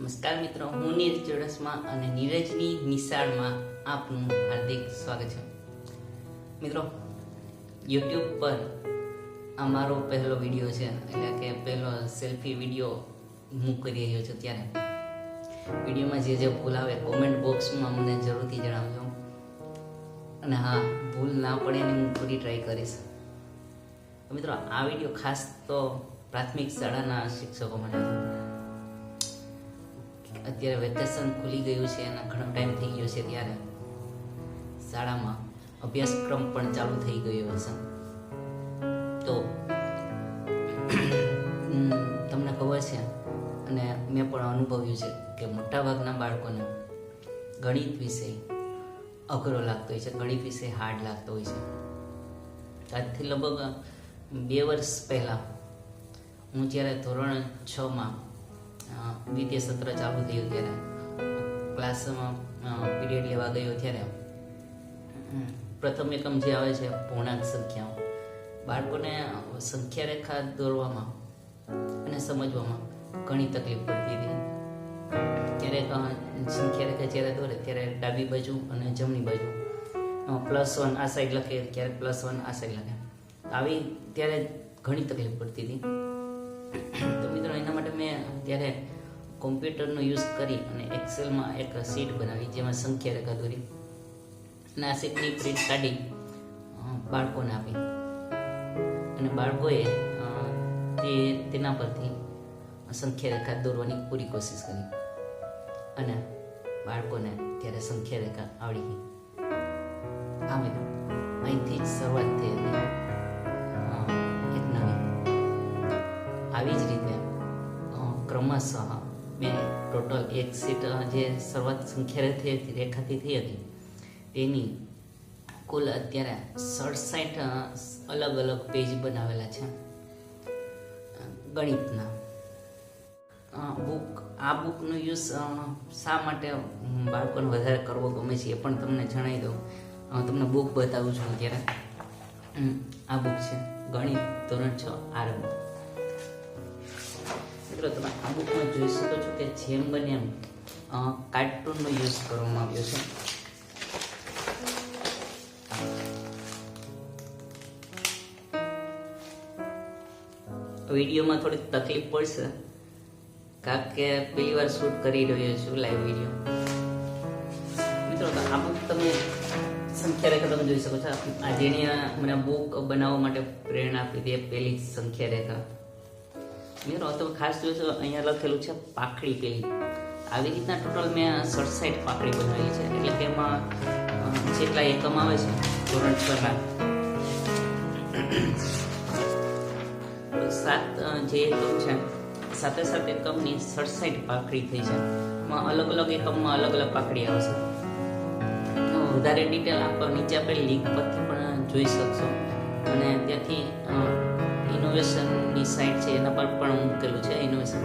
નમસ્કાર મિત્રો, હું નીર ચોરસમાં અને નીરજની નિશાળમાં આપનું હાર્દિક સ્વાગત છે. મિત્રો યુટ્યુબ પર આ મારો પહેલો વીડિયો છે, એટલે કે પહેલો સેલ્ફી વીડિયો હું કરી રહ્યો છું ત્યારે. વિડીયોમાં જે જે ભૂલ આવે કોમેન્ટ બોક્સમાં મને જરૂરથી જણાવજો. અને હા, ભૂલ ના પડે એની હું પૂરી ટ્રાય કરીશ. મિત્રો, આ વીડિયો ખાસ તો પ્રાથમિક શાળાના શિક્ષકો માટે અત્યારે વેકેશન ખુલી ગયું છે અને ઘણો ટાઈમ થઈ ગયો છે ત્યારે. શાળામાં અભ્યાસક્રમ પણ ચાલુ થઈ ગયો હશે. તો તમને ખબર છે, અને મેં પણ અનુભવ્યું છે કે મોટાભાગના બાળકોને ગણિત વિષય અઘરો લાગતો હોય છે, ગણિત વિષય હાર્ડ લાગતો હોય છે. આજથી લગભગ બે વર્ષ પહેલાં હું જ્યારે ધોરણ છમાં દ્વિતીય સત્ર ચાલુ થયું ત્યારે. ક્લાસમાં પીરિયડ લેવા ગયો ત્યારે. પ્રથમ એકમ જે આવે છે, પૂર્ણાંક સંખ્યાઓ. બાળકોને સંખ્યા રેખા દોરવામાં અને સમજવામાં ઘણી તકલીફ પડતી હતી. ક્યારેક સંખ્યા રેખા જ્યારે દોરે ત્યારે ડાબી બાજુ અને જમણી બાજુ. પ્લસ વન આ સાઈડ લખે ક્યારેક પ્લસ વન આ સાઈડ લખે. આવી ત્યારે ઘણી તકલીફ પડતી હતી. તો મિત્રો, એના મેં ત્યારે કોમ્પ્યુટરનો યુઝ કરી અને એક્સેલમાં એક સીટ બનાવી જેમાં સંખ્યા રેખા દોરી અને આ સીટની પ્રિન્ટ કાઢી બાળકોને આપી. અને બાળકોએ તે તેના પરથી સંખ્યા રેખા દોરવાની પૂરી કોશિશ કરી. અને બાળકોને ત્યારે સંખ્યા રેખા આવડી ગઈ. અહીંથી જ શરૂઆત થઈ હતી. ક્રમશઃ મેં ટોટલ એક સીટ જે શરૂઆત સંખ્યા રેખાથી રેખાથી થઈ હતી. તેની કુલ અત્યારે સડસઠ અલગ અલગ પેજ બનાવેલા છે. ગણિતના. બુક આ બુકનો યુઝ શા માટે બાળકોને વધારે કરવો ગમે છે એ પણ તમને જણાવી દઉં. હું તમને બુક બતાવું છું અત્યારે. આ બુક છે ગણિત ધોરણ છ આરંભ મિત્રો, તમે આ બુકમાં જોઈ શકો છો કે જેમ બને એમ કાર્ટૂનનો યુઝ કરવામાં આવ્યો છે. વિડીયોમાં થોડીક તકલીફ પડશે, કારણ કે પહેલી વાર શૂટ કરી રહ્યો છું લાઈવ વીડિયો મિત્રો, તો આ બુક તમે સંખ્યા રેખા તમે જોઈ શકો છો. આ જેણે મને બુક બનાવવા માટે પ્રેરણા આપી હતી, એ પહેલી સંખ્યા રેખા. મિત્રો તમે ખાસ જોશો અહીંયા લખેલું છે પાખડી પેલી આવી રીતના ટોટલ મેં સડસાઈઠ પાખડી બનાવી છે. એટલે કે એમાં જેટલા એકમ આવે છે, ધોરણ છના સાત જે એકમ છે સાથે સાથે એકમની સડસાઈઠ પાખડી થઈ છે. એમાં અલગ અલગ એકમમાં અલગ અલગ પાખડી આવશે વધારે ડિટેલ આપ નીચે આપેલી લિંક પરથી પણ જોઈ શકશો. અને ત્યાંથી ઇનોવેશનની સાઇટ છે, એના પર પણ હું મૂકેલું છે ઇનોવેશન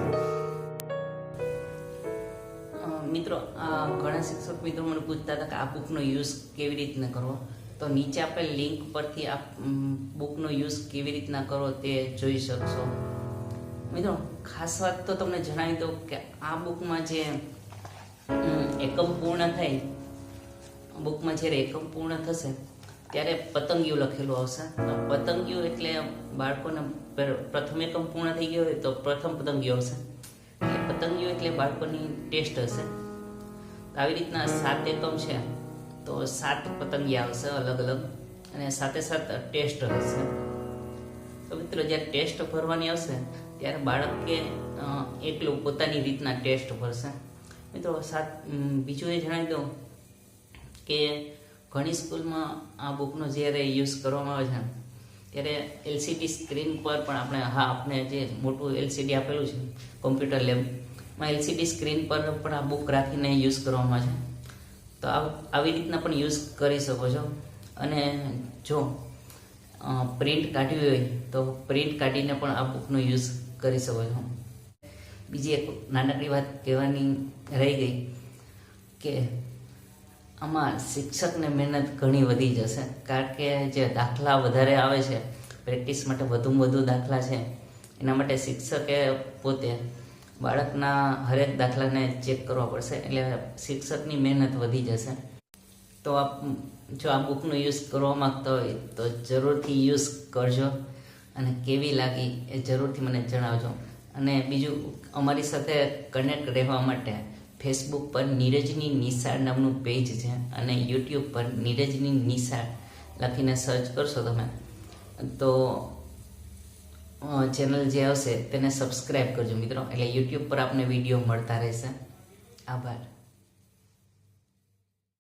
મિત્રો ઘણા શિક્ષક મિત્રો મને પૂછતા હતા કે આ બુકનો યુઝ કેવી રીતના કરવો? તો નીચે આપેલ લિંક પરથી આ બુકનો યુઝ કેવી રીતના કરો તે જોઈ શકશો. મિત્રો, ખાસ વાત તો તમને જણાવી દઉં કે આ બુકમાં જે એકમ પૂર્ણ થાય બુકમાં જ્યારે એકમ પૂર્ણ થશે ત્યારે પતંગિયું લખેલું આવશે. પતંગિયું એટલે બાળકોને પ્રથમ એકમ પૂર્ણ થઈ ગયો હોય તો પ્રથમ પતંગિયું આવશે. એટલે પતંગિયું એટલે બાળકોની ટેસ્ટ હશે. આવી રીતના સાત એકમ છે. તો સાત પતંગિયા આવશે અલગ અલગ. અને સાથે સાથે ટેસ્ટ હશે. તો મિત્રો, જ્યારે ટેસ્ટ ભરવાની આવશે, ત્યારે બાળકે કે એકલું પોતાની રીતના ટેસ્ટ ભરશે. મિત્રો, સાત બીજું એ જણાવી દઉં કે ઘણી સ્કૂલમાં આ બુકનો જ્યારે યુઝ કરવામાં આવે છે ત્યારે એલસીડી સ્ક્રીન પર પણ આપણે, હા, આપણે જે મોટું એલસીડી આપેલું છે, કોમ્પ્યુટર લેબમાં એલસીડી સ્ક્રીન પર પણ આ બુક રાખીને યુઝ કરવામાં છે. તો આવી રીતના પણ યુઝ કરી શકો છો. અને જો પ્રિન્ટ કાઢવી હોય, તો પ્રિન્ટ કાઢીને પણ આ બુકનો યુઝ કરી શકો છો. બીજી એક નાનકડી વાત કહેવાની રહી ગઈ કે આમાં શિક્ષકને મહેનત ઘણી વધી જશે. કારણ કે જે દાખલા વધારે આવે છે, પ્રેક્ટિસ માટે વધુમાં વધુ દાખલા છે, એના માટે શિક્ષકે પોતે બાળકના હરેક દાખલાને ચેક કરવા પડશે, એટલે શિક્ષકની મહેનત વધી જશે. તો આપ, જો આ બુકનો યુઝ કરવા માગતા હોય, તો જરૂરથી યુઝ કરજો અને કેવી લાગી એ જરૂરથી મને જણાવજો. અને બીજું, અમારી સાથે કનેક્ટ રહેવા માટે ફેસબુક પર નીરજની નિશાળ નામનું પેજ છે અને યુટ્યુબ પર નીરજની નિશાળ લખીને સર્ચ કરશો તમે. તો ચેનલ જે આવશે તેને સબસ્ક્રાઈબ કરજો મિત્રો. એટલે યુટ્યુબ પર આપને વીડિયો મળતા રહેશે. આભાર.